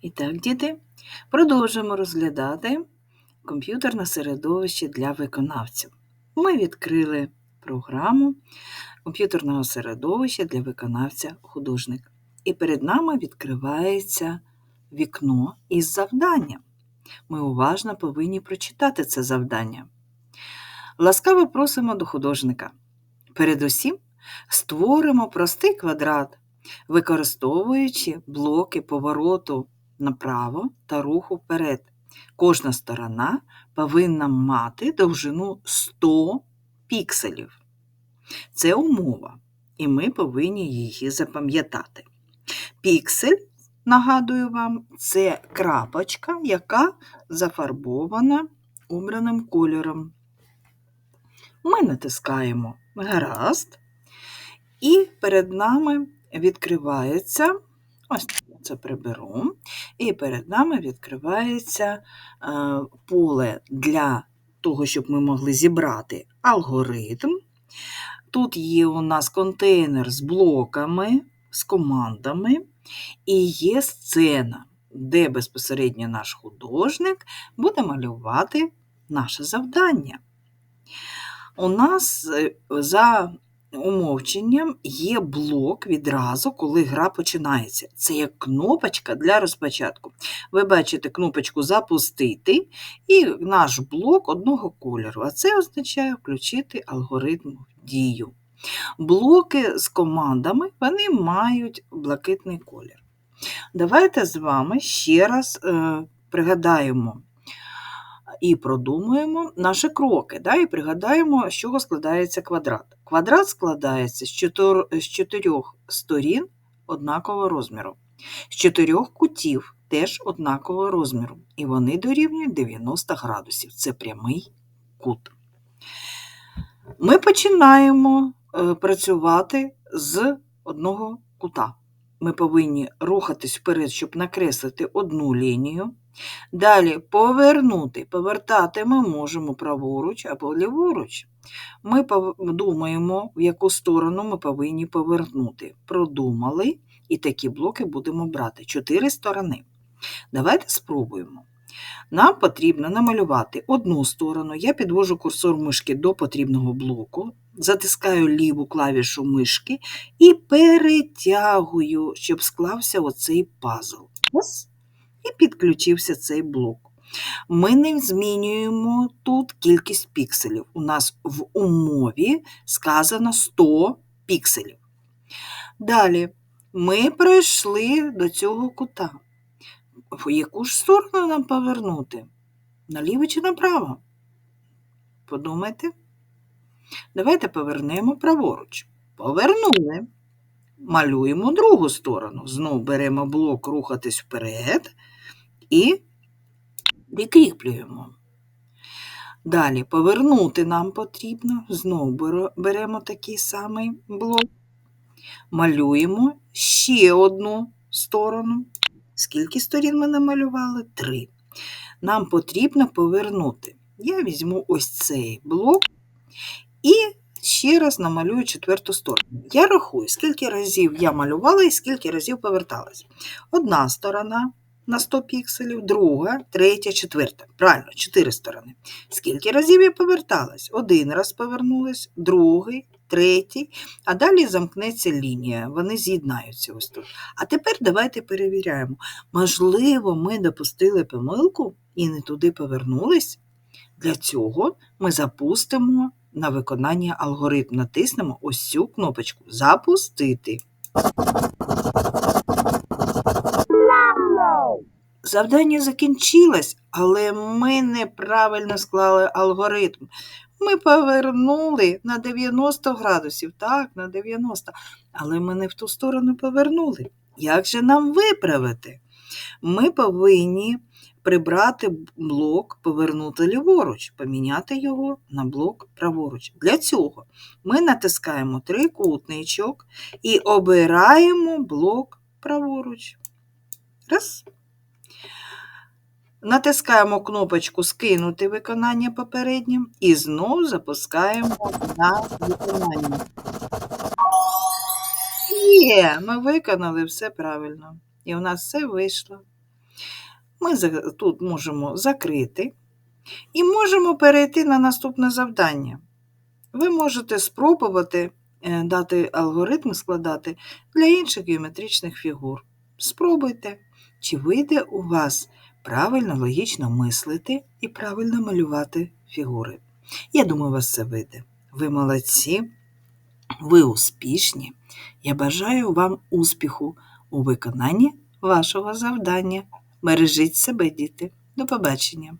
І так, діти, продовжуємо розглядати комп'ютерне середовище для виконавців. Ми відкрили програму комп'ютерного середовища для виконавця художник. І перед нами відкривається вікно із завданням. Ми уважно повинні прочитати це завдання. Ласкаво просимо до художника. Передусім створимо простий квадрат, використовуючи блоки повороту направо та руху вперед. Кожна сторона повинна мати довжину 100 пікселів. Це умова, і ми повинні її запам'ятати. Піксель, нагадую вам, це крапочка, яка зафарбована обраним кольором. Ми натискаємо гаразд, і перед нами відкривається, ось це приберу, і перед нами відкривається е, поле для того, щоб ми могли зібрати алгоритм. Тут є у нас контейнер з блоками, з командами, і є сцена, де безпосередньо наш художник буде малювати наше завдання. У нас е, за умовченням є блок відразу, коли гра починається. Це як кнопочка для розпочатку. Ви бачите кнопочку Запустити і наш блок одного кольору, а це означає включити алгоритм дію. Блоки з командами вони мають блакитний колір. Давайте з вами ще раз е, пригадаємо і продумуємо наші кроки, да, і пригадаємо, з чого складається квадрат. Квадрат складається з, чотир... з чотирьох сторін однакового розміру, з чотирьох кутів теж однакового розміру. І вони дорівнюють 90 градусів. Це прямий кут. Ми починаємо е, працювати з одного кута. Ми повинні рухатись вперед, щоб накреслити одну лінію. Далі повернути, повертати ми можемо праворуч або ліворуч. Ми думаємо, в яку сторону ми повинні повернути. Продумали, і такі блоки будемо брати. Чотири сторони. Давайте спробуємо. Нам потрібно намалювати одну сторону. Я підвожу курсор мишки до потрібного блоку, затискаю ліву клавішу мишки і перетягую, щоб склався оцей пазл. Ось і підключився цей блок. Ми не змінюємо тут кількість пікселів. У нас в умові сказано 100 пікселів. Далі ми пройшли до цього кута. В яку ж сторону нам повернути? Наліво чи направо? Подумайте. Давайте повернемо праворуч. Повернули. Малюємо другу сторону. Знову беремо блок рухатись вперед і прикріплюємо. Далі повернути нам потрібно, знову беремо такий самий блок, малюємо ще одну сторону. Скільки сторін ми намалювали? Три. Нам потрібно повернути. Я візьму ось цей блок і ще раз намалюю четверту сторону. Я рахую, скільки разів я малювала і скільки разів поверталась. Одна сторона, на 100 пікселів, друга, третя, четверта. Правильно, чотири сторони. Скільки разів я поверталась? Один раз повернулась, другий, третій, а далі замкнеться лінія, вони з'єднаються ось тут. А тепер давайте перевіряємо. Можливо, ми допустили помилку і не туди повернулись. Для цього ми запустимо на виконання алгоритм, натиснемо ось цю кнопочку Запустити. Завдання закінчилось, але ми неправильно склали алгоритм. Ми повернули на 90 градусів, так, на 90, але ми не в ту сторону повернули. Як же нам виправити? Ми повинні прибрати блок, повернути ліворуч, поміняти його на блок праворуч. Для цього ми натискаємо трикутничок і обираємо блок праворуч. Раз. Натискаємо кнопочку Скинути виконання попереднє і знову запускаємо на виконання. Є, ми виконали все правильно. І у нас все вийшло. Ми тут можемо закрити і можемо перейти на наступне завдання. Ви можете спробувати е, дати алгоритм складати для інших геометричних фігур. Спробуйте, чи вийде у вас правильно логічно мислити і правильно малювати фігури. Я думаю, у вас це вийде. Ви молодці, ви успішні. Я бажаю вам успіху у виконанні вашого завдання. Бережіть себе, діти. До побачення!